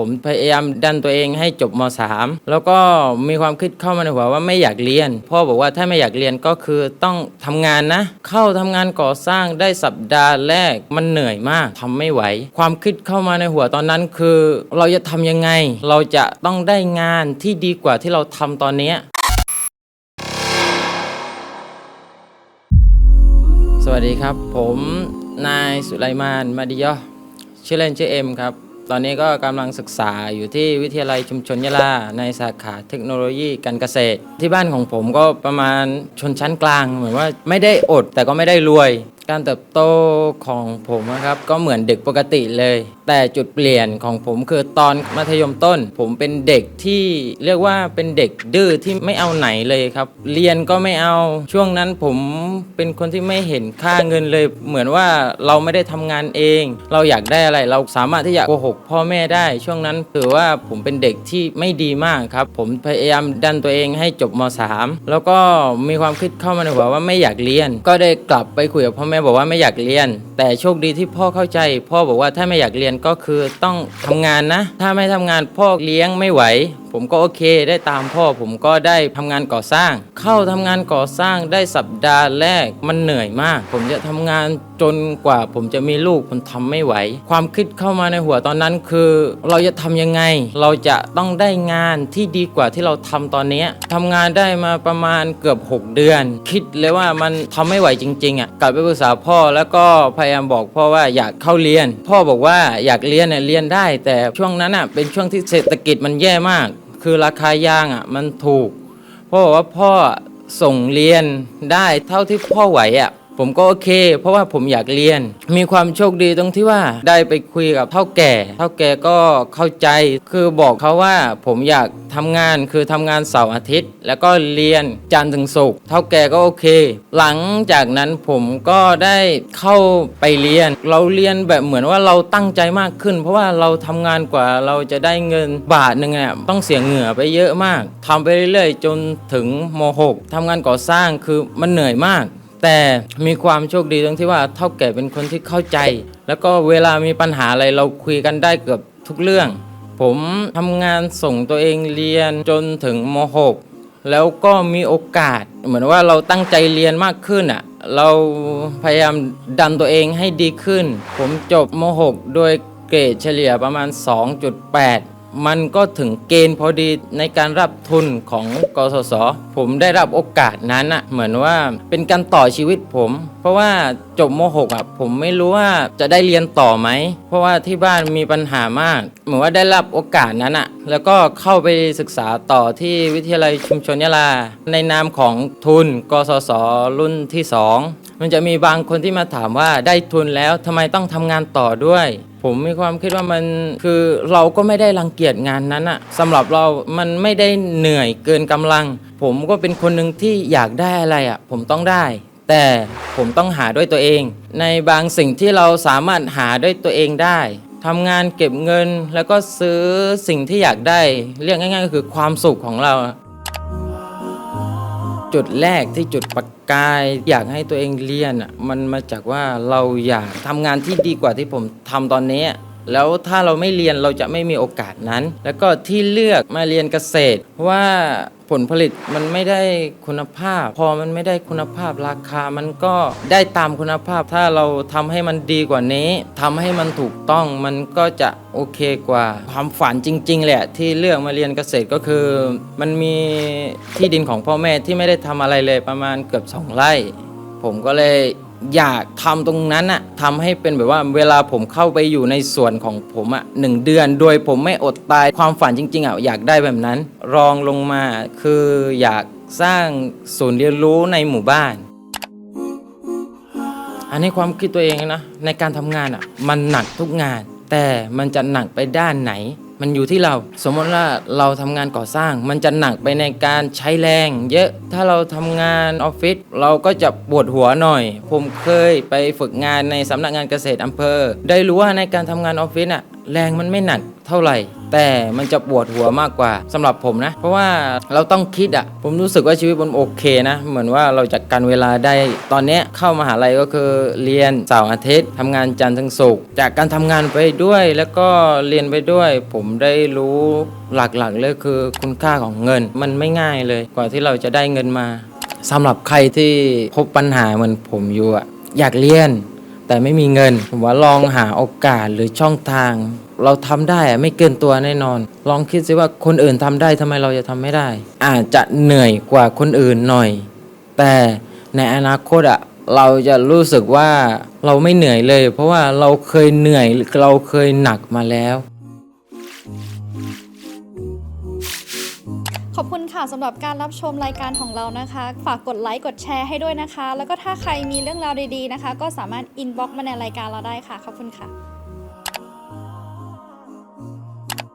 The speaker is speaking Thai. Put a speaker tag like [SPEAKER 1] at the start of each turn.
[SPEAKER 1] ผมพยายามดันตัวเองให้จบม .3 แล้วก็มีความคิดเข้ามาในหัวว่าไม่อยากเรียน พ่อบอกว่าถ้าไม่อยากเรียนก็คือต้องทำงานนะ เข้าทำงานก่อสร้างได้สัปดาห์แรกมันเหนื่อยมากทำไม่ไหว ความคิดเข้ามาในหัวตอนนั้นคือ เราจะทำยังไง เราจะต้องได้งานที่ดีกว่าที่เราทำตอนนี้สวัสดีครับ ผมนายสุไลมานมาดิยอชื่อเล่นชื่อเอ็มครับ ตอนนี้ก็กำลังศึกษาอยู่ที่วิทยาลัยชุมชนยะลาในสาขาเทคโนโลยีการเกษตร ที่บ้านของผมก็ประมาณชนชั้นกลาง เหมือนว่าไม่ได้อดแต่ก็ไม่ได้รวย การเติบโตของผมนะครับ ก็เหมือนเด็กปกติเลย แต่จุดเปลี่ยนของผมคือตอนมัธยมต้น ผมเป็นเด็กที่เรียกว่าเป็นเด็กดื้อที่ไม่เอาไหนเลยครับ เรียนก็ไม่เอาช่วงนั้นผมเป็นคนที่ไม่เห็นค่าเงินเลย เหมือนว่าเราไม่ได้ทำงานเอง เราอยากได้อะไร เราสามารถที่จะโกหกพ่อแม่ได้ ช่วงนั้นถือว่าผมเป็นเด็กที่ไม่ดีมากครับ ผมพยายามดันตัวเองให้จบม .3 แล้วก็มีความคิดเข้ามาในหัวว่าไม่อยากเรียน ก็ได้กลับไปคุยกับพ่อแม่บอกว่าไม่อยากเรียน แต่โชคดีที่พ่อเข้าใจ พ่อบอกว่าถ้าไม่อยากเรียนก็คือต้องทำงานนะ ถ้าไม่ทำงานพ่อเลี้ยงไม่ไหวผมก็โอเคได้ตามพ่อผมก็ได้ทำงานก่อสร้าง เข้าทำงานก่อสร้างได้สัปดาห์แรกมันเหนื่อยมาก ผมจะทำงานจนกว่าผมจะมีลูกผมทำไม่ไหว ความคิดเข้ามาในหัวตอนนั้นคือ เราจะทำยังไง เราจะต้องได้งานที่ดีกว่าที่เราทำตอนเนี้ยทำงานได้มาประมาณเกือบ 6 เดือน คิดเลยว่ามันทำไม่ไหวจริงๆอะกลับไปปรึกษาพ่อแล้วก็พยายามบอกพ่อว่าอยากเข้าเรียน พ่อบอกว่าอยากเรียนเนี่ยเรียนได้ แต่ช่วงนั้นอะเป็นช่วงที่เศรษฐกิจมันแย่มาก คือราคายางอะมันถูก พ่อบอกว่าพ่อส่งเรียนได้เท่าที่พ่อไหวอะ ผมก็โอเค เพราะว่าผมอยากเรียน มีความโชคดีตรงที่ว่าได้ไปคุยกับเท่าแก่ เท่าแก่ก็เข้าใจ คือบอกเขาว่าผมอยากทำงานคือทำงานเสาร์อาทิตย์ แล้วก็เรียนจันทร์ถึงศุกร์เท่าแก่ก็โอเค หลังจากนั้นผมก็ได้เข้าไปเรียน เราเรียนแบบเหมือนว่าเราตั้งใจมากขึ้น เพราะว่าเราทำงานกว่าเราจะได้เงินบาทหนึ่งเนี่ยต้องเสียเหงื่อไปเยอะมากทำไปเรื่อยๆ จนถึงม .6 ทำงานก่อสร้างคือมันเหนื่อยมาก แต่มีความโชคดีตรงที่ว่าเท่าแก่เป็นคนที่เข้าใจ แล้วก็เวลามีปัญหาอะไรเราคุยกันได้เกือบทุกเรื่อง ผมทำงานส่งตัวเองเรียนจนถึงม .6 แล้วก็มีโอกาส เหมือนว่าเราตั้งใจเรียนมากขึ้นอะเราพยายามดันตัวเองให้ดีขึ้น ผมจบม .6 โดยเกรดเฉลี่ยประมาณ 2.8 มันก็ถึงเกณฑ์พอดีในการรับทุนของกสศผมได้รับโอกาสนั้นอะเหมือนว่าเป็นการต่อชีวิตผม เพราะว่าจบม .6 อะผมไม่รู้ว่าจะได้เรียนต่อไหม เพราะว่าที่บ้านมีปัญหามาก เหมือนว่าได้รับโอกาสนั้นอะแล้วก็เข้าไปศึกษาต่อที่วิทยาลัยชุมชนยะลา ในนามของทุนกสศรุ่นที่ 2 มันจะมีบางคนที่มาถามว่าได้ทุนแล้วทำไมต้องทำงานต่อด้วย ผมมีความคิดว่ามันคือเราก็ไม่ได้รังเกียจงานนั้นอะสำหรับเรามันไม่ได้เหนื่อยเกินกำลัง ผมก็เป็นคนหนึ่งที่อยากได้อะไรอะผมต้องได้ แต่ผมต้องหาด้วยตัวเอง ในบางสิ่งที่เราสามารถหาด้วยตัวเองได้ทำงานเก็บเงินแล้วก็ซื้อสิ่งที่อยากได้ เรียกง่าย ๆ ก็คือความสุขของเรา จุดแรกที่จุดประกาย อยากให้ตัวเองเรียนอะมันมาจากว่าเราอยากทำงานที่ดีกว่าที่ผมทำตอนนี้ แล้วถ้าเราไม่เรียนเราจะไม่มีโอกาสนั้น แล้วก็ที่เลือกมาเรียนเกษตร เพราะว่าผลผลิตมันไม่ได้คุณภาพ พอมันไม่ได้คุณภาพราคามันก็ได้ตามคุณภาพ ถ้าเราทำให้มันดีกว่านี้ทำให้มันถูกต้องมันก็จะโอเคกว่า ความฝันจริง ๆ แหละที่เลือกมาเรียนเกษตรก็คือ มันมีที่ดินของพ่อแม่ที่ไม่ได้ทำอะไรเลยประมาณเกือบสองไร่ ผมก็เลย อยากทำตรงนั้นอะทำให้เป็นแบบว่าเวลาผมเข้าไปอยู่ในส่วนของผมอะหนึ่งเดือน โดยผมไม่อดตายความฝันจริงๆอะอยากได้แบบนั้น รองลงมาคืออยากสร้างศูนย์เรียนรู้ในหมู่บ้าน อันนี้ความคิดตัวเองนะในการทำงานอะมันหนักทุกงาน แต่มันจะหนักไปด้านไหน มันอยู่ที่เราสมมติว่าเราทำงานก่อสร้าง มันจะหนักไปในการใช้แรง เยอะถ้าเราทำงานออฟฟิศเราก็จะปวดหัวหน่อย ผมเคยไปฝึกงานในสำนักงานเกษตรอำเภอ ได้รู้ว่าในการทำงานออฟฟิศอะ แรงมันไม่หนักเท่าไหร่ แต่มันจะปวดหัวมากกว่าสำหรับผมนะ เพราะว่าเราต้องคิดอะผมรู้สึกว่าชีวิตผมโอเคนะ เหมือนว่าเราจัดการเวลาได้ ตอนนี้เข้ามหาลัยก็คือเรียนเสาร์อาทิตย์ทำงานจันทร์ถึงศุกร์จากการทำงานไปด้วย แล้วก็เรียนไปด้วย ผมได้รู้หลักๆเลยคือคุณค่าของเงิน มันไม่ง่ายเลยกว่าที่เราจะได้เงินมาสำหรับใครที่พบปัญหาเหมือนผมอยู่อะอยากเรียน แต่ไม่มีเงิน ผมว่าลองหาโอกาสหรือช่องทาง เราทำได้ไม่เกินตัวแน่นอน ลองคิดสิว่าคนอื่นทำได้ทำไมเราจะทำไม่ได้ อาจจะเหนื่อยกว่าคนอื่นหน่อย แต่ในอนาคตอะเราจะรู้สึกว่าเราไม่เหนื่อยเลย เพราะว่าเราเคยเหนื่อยเราเคยหนักมาแล้ว
[SPEAKER 2] ค่ะสำหรับการรับชมรายการของเรานะคะ ฝากกดไลค์กดแชร์ให้ด้วยนะคะ แล้วก็ถ้าใครมีเรื่องราวดีๆนะคะ ก็สามารถอินบ็อกซ์มาในรายการเราได้ค่ะขอบคุณค่ะ